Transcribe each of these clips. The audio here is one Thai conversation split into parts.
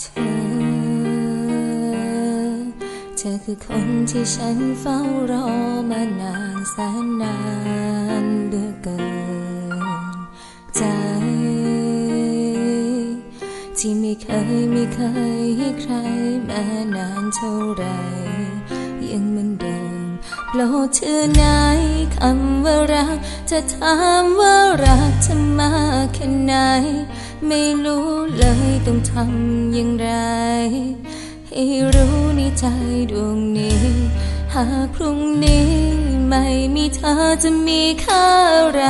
เธอ เธอคือคนที่ฉันเฝ้ารอมานานแสนนานเหลือเกิน ใจ ที่ไม่เคยไม่เคยให้ใครมานานเท่าไรยังเหมือนเดิมโปรดเธอไหนคำว่ารักจะถามว่ารักเธอมากแค่ไหน ไม่รู้เลยต้องทำอย่างไร ให้รู้ในใจดวงนี้ หากพรุ่งนี้ไม่มีเธอจะมีค่าอะไร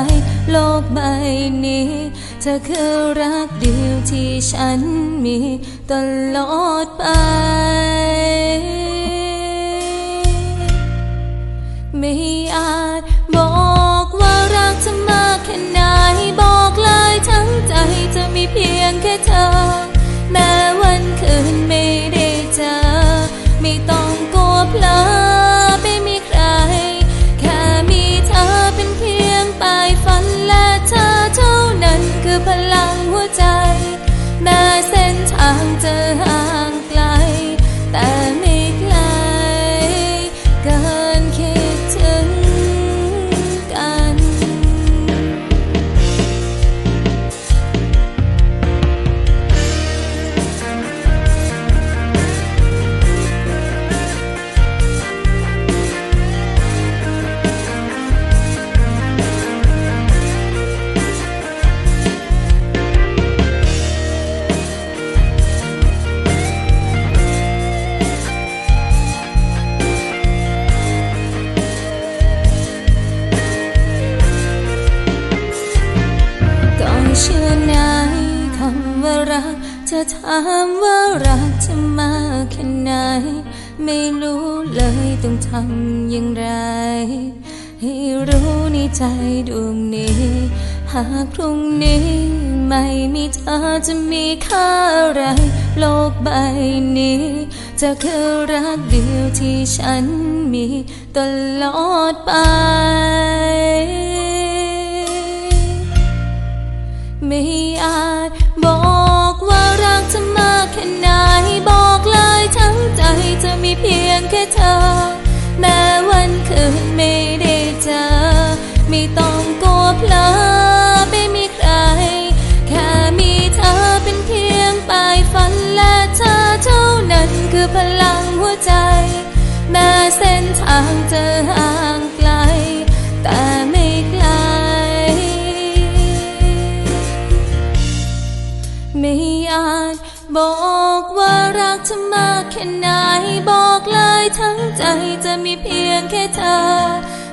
โลกใบนี้เธอคือรักเดียวที่ฉันมีตลอดไปไม่อาจ จะมี ว่ารักจะถามว่ารักเธอมากแค่ไหน ไม่รู้เลยต้องทำอย่างไร ให้รู้ในใจดวงนี้ หากพรุ่งนี้ไม่มีเธอจะมีค่าอะไร โลกใบนี้จะคือรักเดียวที่ฉันมีตลอดไปไม่อาจบอก เพียงแค่เธอ แม้วันคืนไม่ได้เจอ ไม่ต้องกลัวพลอไม่มีใคร แค่มีเธอเป็นเพียงปลายฝันและเธอเท่านั้นคือพลังหัวใจ แม้เส้นทางจะห่างไกล แต่ไม่ไกล ไม่อาจบอกว่ารักเธอมากแค่ไหน ใจจะมีเพียงแค่เธอ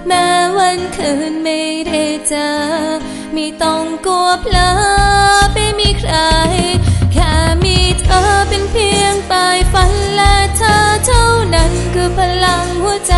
แม้วันคืนไม่ได้เจอไม่ต้องกลัวเพลอไม่มีใคร แค่มีเธอเป็นเพียงปลายฝันและเธอเท่านั้นคือพลังหัวใจ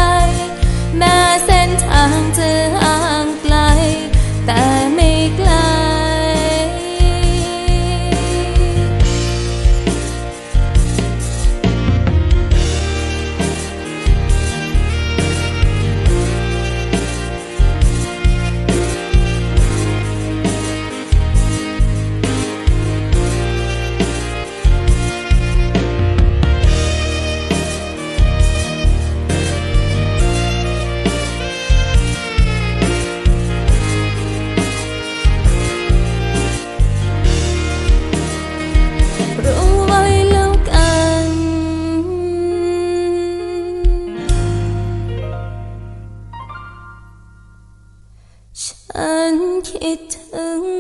ứng